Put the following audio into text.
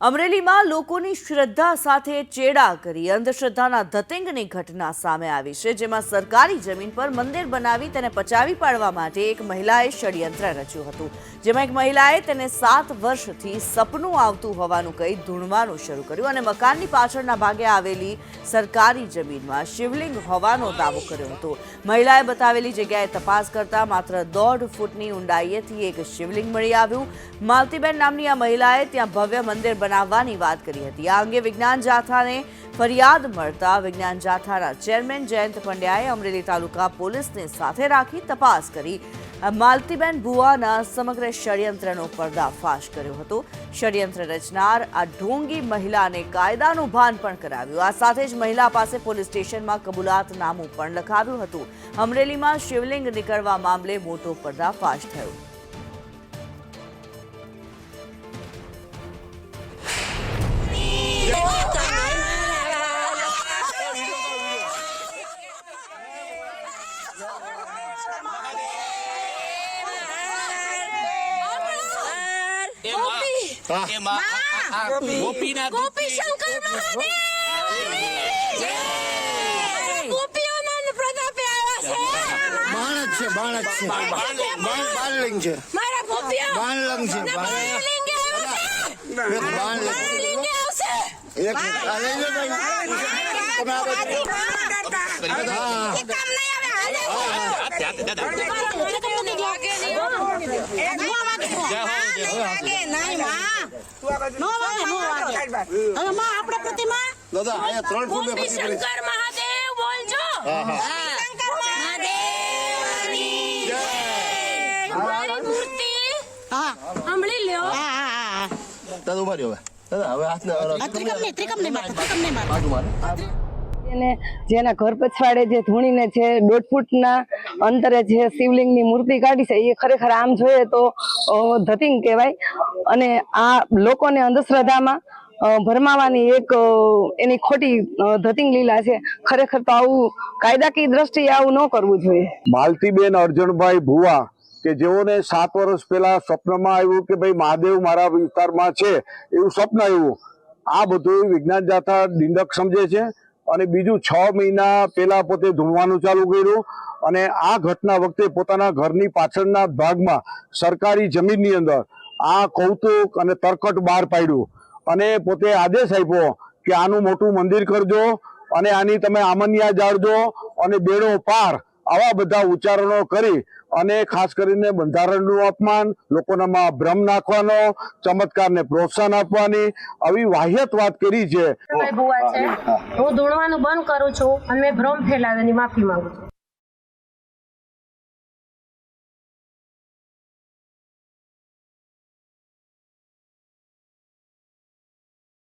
અમરેલીમાં લોકોની શ્રદ્ધા સાથે ચેડા કરી અંધશ્રદ્ધાના ધતેંગની ઘટના સામે આવી છે, જેમાં સરકારી જમીન પર મંદિર બનાવી તેને પચાવી પાડવા માટે એક મહિલાએ ષડયંત્ર રચ્યું હતું. જેમાં એક મહિલાએ તેને સાત વર્ષથી સપનું આવતું હોવાનું કહી ધૂણવાનું શરૂ કર્યું અને મકાનની પાછળના ભાગે આવેલી સરકારી જમીનમાં શિવલિંગ હોવાનો દાવો કર્યો હતો. મહિલાએ બતાવેલી જગ્યાએ તપાસ કરતા માત્ર દોઢ ફૂટની ઊંડાઈએથી એક શિવલિંગ મળી આવ્યું. માલતીબેન નામની આ મહિલાએ ત્યાં ભવ્ય મંદિર બનાવવાની વાત કરી હતી. આ અંગે વિજ્ઞાન જાથાને ફરિયાદ મળતા વિજ્ઞાન જાથાના ચેરમેન જયંત પંડ્યાએ અમરેલી તાલુકા પોલીસને સાથે રાખી તપાસ કરી. માલતીબેન ભુવાના સમગ્ર ષડયંત્રનો પર્દાફાશ કર્યો હતો. ષડયંત્ર રચનાર આ ઢોંગી મહિલાને કાયદાનું ભાન પણ કરાવ્યું. આ સાથે જ મહિલા પાસે પોલીસ સ્ટેશનમાં કબૂલાતનામું પણ લખાવ્યું હતું. અમરેલીમાં શિવલિંગ નીકળવા મામલે મોટો પર્દાફાશ થયો. ગોપી! આ ગોપી! શંકર મહાદેવ! ગોપીઓના પ્રતાપે આવ્યા બાળક છે બાણક છે. બાણલિંગ છે. મારા ગોપીઓ! બાણલિંગ છે બાણલિંગ આવશે એક આવશે! એક આ લઈ લો તમે આ બાજુ. હા નહીં દાદા અહીંયા ત્રણ ફૂટે. શંકર મહાદેવ બોલજો શંકર મહાદેવની જય. મારી મૂર્તિ. સાંભળી લ્યો. દાદા ઊભા રહ્યો હવે. દાદા હવે હાથને બાજુ મારે એને જેના ઘર પછવાડે જે ધૂણીને જે દોઢ ફૂટના અંતરે જે શિવલિંગની મૂર્તિ કાઢી છે, એ ખરેખર આમ જોઈએ તો ધતિંગ કહેવાય. અને આ લોકોને અંધશ્રદ્ધામાં ભરમાવાની એક એની ખોટી ધતિંગ લીલા છે. ખરેખર તો આવું કાયદાકીય દ્રષ્ટિએ આવું ન કરવું જોઈએ. માલતીબેન અર્જણભાઈ ભુવા, કે જેઓને સાત વર્ષ પહેલા સ્વપ્નમાં આવ્યું કે ભાઈ મહાદેવ મારા વિસ્તારમાં છે, એવું સ્વપ્ન આવ્યું. આ બધું વિજ્ઞાન જાથા નિંદક સમજે છે. અને બીજું છ મહિના પહેલા પોતે ધૂણવાનું ચાલુ કર્યું અને આ ઘટના વખતે પોતાના ઘરની પાછળના ભાગમાં સરકારી જમીનની અંદર આ કૌતુક અને તરકટ બહાર પાડ્યું. અને પોતે આદેશ આપ્યો કે આનું મોટું મંદિર કરજો અને આની તમે આમન્યા જાળજો અને બેડો પાર આવા બધા ઉચ્ચારણો કરી અને ખાસ કરીને બંધારણનું અપમાન, લોકોનામાં ભ્રમ નાખવાનો, ચમત્કારને પ્રોત્સાહન આપવાની, આવી વાહિયત વાત કરી છે. હું ધૂણવાનું બંધ કરું છું અને ભ્રમ ફેલાવ્યો માફી માંગુ છું.